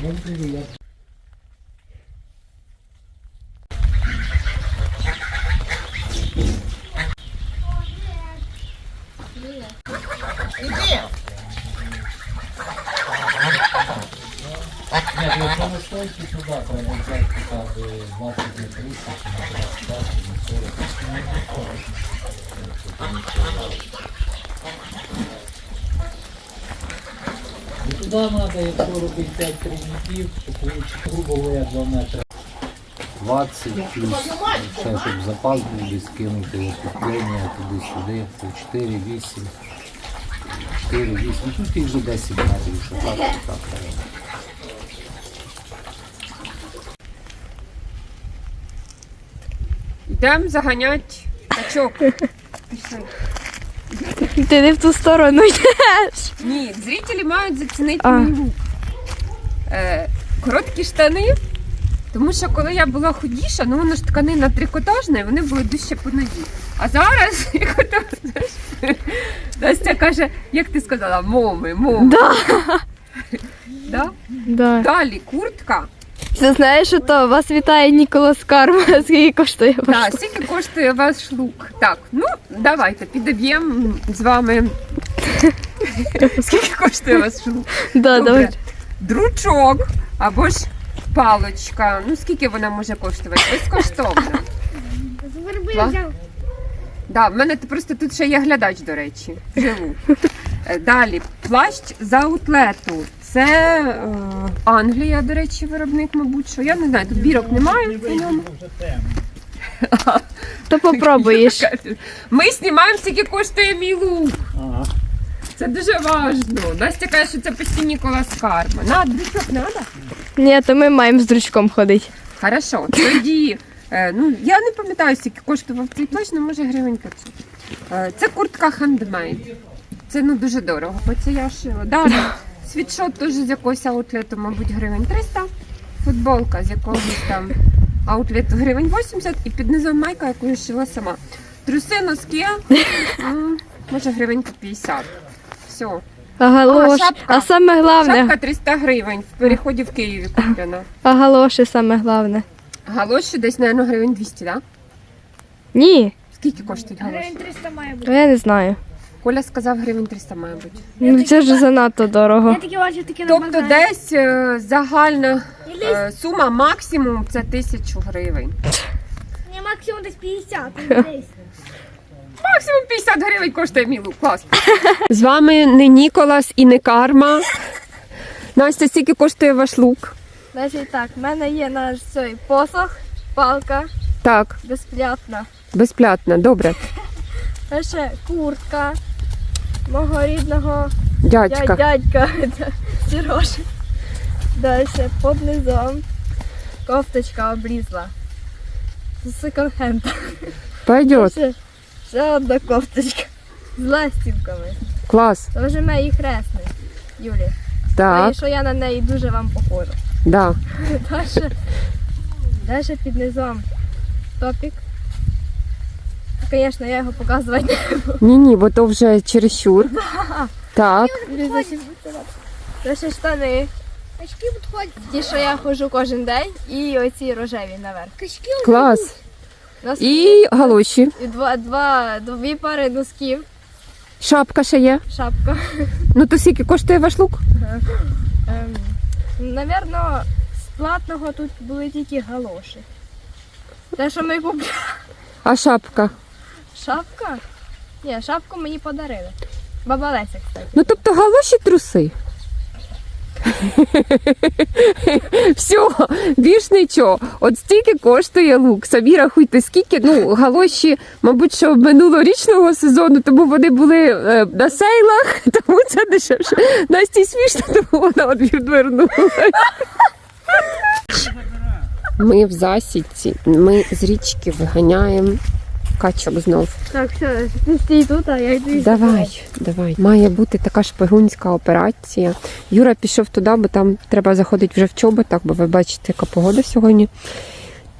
Нет, якщо ви стоїте сюди, треба взяти хоча б 20 не 30, не 25, не 40. І туди треба, якщо робити 5 трійників, то получить, грубо говоря, 2 метри. 20 плюс, ще щоб запас був десь кинути окуплення туди-сюди, то 4, 8, 4, 8, ну тут їх вже 10 метрів, що так, то так. треба. Йдемо заганять качок. Пішли. Ти не в ту сторону йдеш. Ні, зрителі мають зацінити мій лук. Е, короткі штани. Тому що коли я була худіша, ну воно ж тканина трикотажна, і вони були дужче по нозі. А зараз, як ото, знаєш, Настя каже, як ти сказала, моми, моми. Да. Да? Да. Далі куртка. Ти знаєш, що то вас вітає Ніколас Карма. Скільки коштує ваш? Так, скільки коштує ваш лук? Так, ну давайте підоб'ємо з вами. Скільки коштує ваш лук? Да, Добре. давай. Дручок або ж палочка. Ну скільки вона може коштувати? Безкоштовно. Пла- Да, в мене т- просто тут ще є глядач, до речі. Живу. Е, Далі, плащ з аутлету. Це е, Англія, до речі, виробник, мабуть, що. Я не знаю, тут бірок немає на ньому. То попробуєш. Ми знімаємо, скільки коштує мій лук. Ага. Це дуже важливо. Настя каже, що це постійно Ніколас Карма. На, дручок надо? Ні, то ми маємо з дручком ходити. Хорошо, тоді. е, ну, я не пам'ятаю, скільки коштував цей плащ, ну може гривень 500. Е, це куртка хендмейд. Це ну дуже дорого, бо це я шила. Далі світшот теж з якогось аутлету, мабуть, гривень 300. Футболка з якогось там аутлету гривень 80 і під низом майка, яку я шила сама. Труси, носки, може гривень по 50. Все. А галош. шапка. А саме головне. Шапка 300 гривень в переході в Києві куплена. А галоші саме головне. Галоші десь, мабуть, гривень 200, так? Да? Ні, Скільки коштують галоші? Гривень 300 має бути. то я не знаю. Коля сказав гривень 300, має бути. Ну це ж занадто дорого. Я таке бачив таке на Тобто базарі. десь е, загальна е, сума максимум це тисячу гривень. Ні, максимум десь 50. ну, десь. Максимум 50 гривень коштує мій лук. Клас. З вами не Ніколас і не Карма. Настя, скільки коштує ваш лук? Значить так, в мене є наш цей посох, палка, Так, безплатна. безплатно, добре. Ще куртка мого рідного Дядька. дядька Сережі. Далі низом кофточка облізла. З секонд-хенда. Пойдет. Ще, ще одна кофточка з ластівками. Клас. То вже мої хресний, Юлі. Так, І що я на неї дуже вам похожа. да. Далі, далі під низом топік. Звісно, я його показувати не буду. Ні, ні, бо то вже чересчур. Так. Далі штани. Качки підходять. Ті, що я ходжу кожен день, і оці рожеві наверх. Качки Клас. Носки. І галоші. І два, два, дві пари носків, Шапка ще є. шапка. Ну то скільки коштує ваш лук? Ем, Навірно, з платного тут були тільки галоші. Те, що ми купили. А шапка? Шапка? Ні, шапку мені подарили. Баба Леся, кстати. Ну тобто галоші труси. Все, більш нічого. От стільки коштує лук. Самі рахуйте, скільки. Ну, галоші, мабуть, що минулорічного сезону, тому вони були е, на сейлах, тому це дешевше. Насті смішно, тому вона от відвернула. Ми в засідці, ми з річки виганяємо качок знов. Так, все, ти стій тут, а я йду. Давай, давай. Має бути така шпигунська операція. Юра пішов туди, бо там треба заходити вже в чоботах, бо ви бачите, яка погода сьогодні.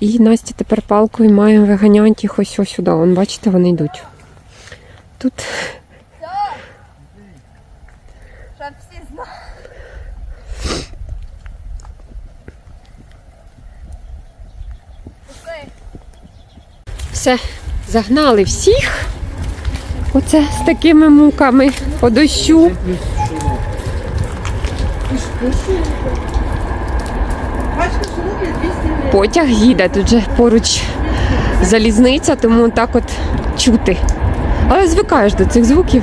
І Настя тепер палкою має виганяти їх ось ось сюди. Вон, бачите, вони йдуть. Тут. Щоб. Все, загнали всіх. Оце з такими муками по дощу. Потяг їде, тут же поруч залізниця, тому так от чути. Але звикаєш до цих звуків.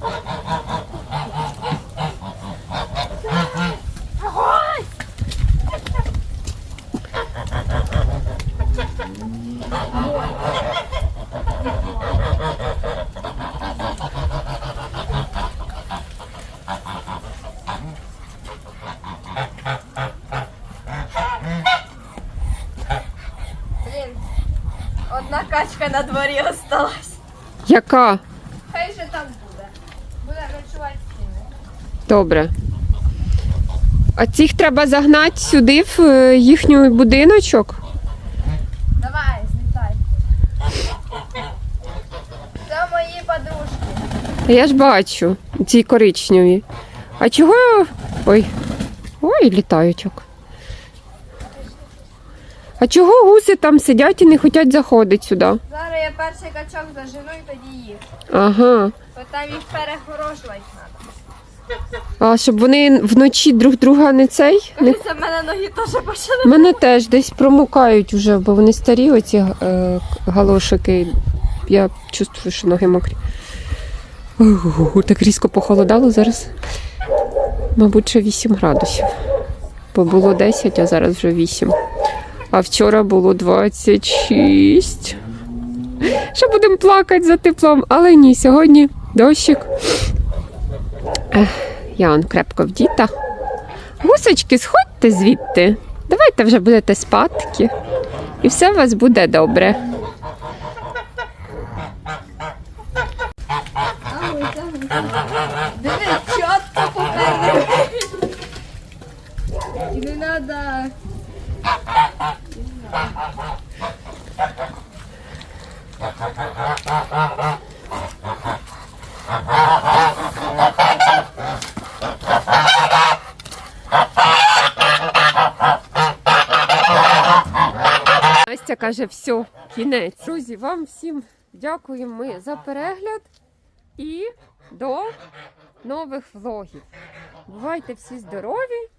качка на дворі осталась. Яка? Хай же там буде. Буде ночувати стіни. Добре. А цих треба загнати сюди, в е, їхній будиночок. Давай, злітай. Це мої подружки. Я ж бачу, ці коричневі. А чого. Ой. Ой, літаючок. А чого гуси там сидять і не хочуть заходити сюди? Зараз я перший качок зажену і тоді їх. Ага. Бо там їх перегорошувати треба. А щоб вони вночі друг друга не цей? Не... Це в мене ноги теж почали. Мене теж десь промокають вже, бо вони старі, оці е, галошики. Я чувствую, що ноги мокрі. Ого, так різко похолодало зараз. Мабуть, ще 8 градусів. Бо було 10, а зараз вже 8. А вчора було 26. Ще будемо плакати за теплом, але ні, сьогодні дощик. Я он крепко вдіта. Гусочки, сходьте звідти. Давайте вже будете спадки. І все у вас буде добре. Диви, чітко. І не треба. Настя каже, все, кінець. Друзі, вам всім дякуємо за перегляд і до нових влогів. Бувайте всі здорові,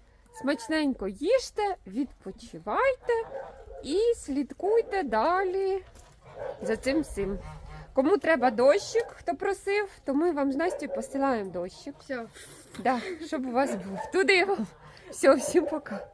смачненько їжте, відпочивайте і слідкуйте далі за цим всім. Кому треба дощик, хто просив, то ми вам з Настю посилаємо дощик. Все. Да, щоб у вас був. Туди вам. Все, всім пока.